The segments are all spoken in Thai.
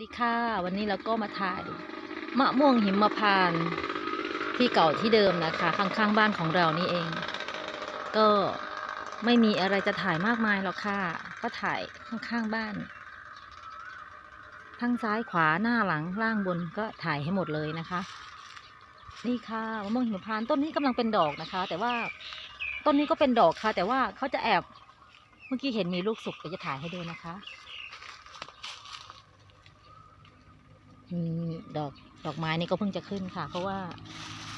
ดีค่ะ วันนี้เราก็มาถ่ายมะม่วงหิมพานต์ที่เก่าที่เดิมนะคะ ข้างๆบ้านของเรานี่เอง ก็ไม่มีอะไรจะถ่ายมากมายหรอกค่ะ ก็ถ่ายข้างๆบ้าน ทั้งซ้ายขวาหน้าหลังล่างบนก็ถ่ายให้หมดเลยนะคะ นี่ค่ะมะม่วงหิมพานต์ต้นนี้กำลังเป็นดอกนะคะ แต่ว่าต้นนี้ก็เป็นดอกค่ะ แต่ว่าเขาจะแอบเมื่อกี้เห็นมีลูกสุกเดี๋ยวจะถ่ายให้ดูนะคะ อื มดอกดอกไม้นี่ก็เพิ่งจะขึ้นค่ะ เพราะว่า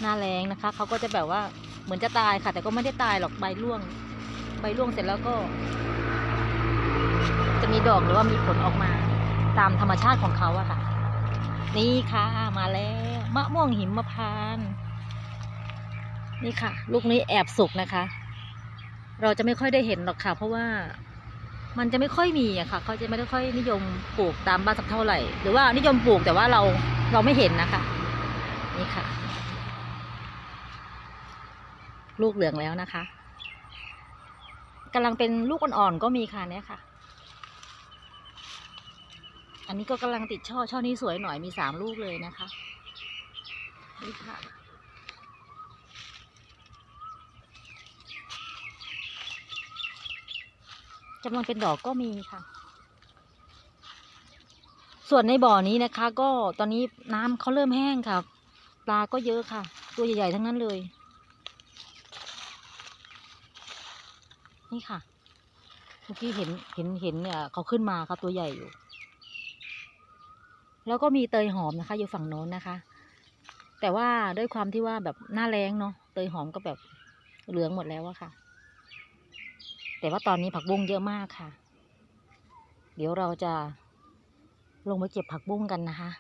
หน้าแรงนะคะเขาก็จะแบบว่าเหมือนจะตายค่ะ แต่ก็ไม่ได้ตายหรอกใบร่วง ใบร่วงเสร็จแล้วก็ จะมีดอกหรือว่ามีผลออกมา ตามธรรมชาติของเขาอะค่ะ นี่ค่ะมาแล้วมะม่วงหิมพานต์นี่ค่ะ ลูกนี้แอบสุกนะคะ เราจะไม่ค่อยได้เห็นหรอกค่ะ เพราะว่า มันจะไม่ค่อยมีอะค่ะเขาจะไม่ได้ค่อยนิยมปลูกตามบ้านสักเท่าไหร่ หรือว่านิยมปลูกแต่ว่าเราเราไม่เห็นนะคะ นี่ค่ะ ลูกเหลืองแล้วนะคะกำลังเป็นลูกอ่อนๆก็มีค่ะเนี่ยค่ะ อันนี้ก็กำลังติดช่อช่อนี้สวยหน่อยมีสามลูกเลยนะคะนี่ค่ะำลังเป็นดอกก็มีค่ะ ส่วนในบ่อนี้นะคะ ก็ตอนนี้น้ำเขาเริ่มแห้งค่ะ ปลาก็เยอะค่ะ ตัวใหญ่ๆทั้งนั้นเลย นี่ค่ะ เมื่อกี้เห็นเห็นเห็นเนี่ยเขาขึ้นมาค่ะตัวใหญ่อยู่ แล้วก็มีเตยหอมนะคะ อยู่ฝั่งโน้นนะคะ แต่ว่าด้วยความที่ว่าแบบหน้าแรงเนาะเตยหอมก็แบบเหลืองหมดแล้วอะค่ะ แต่ว่าตอนนี้ผักบุ้งเยอะมากค่ะ เดี๋ยวเราจะลงไปเก็บผักบุ้งกันนะคะ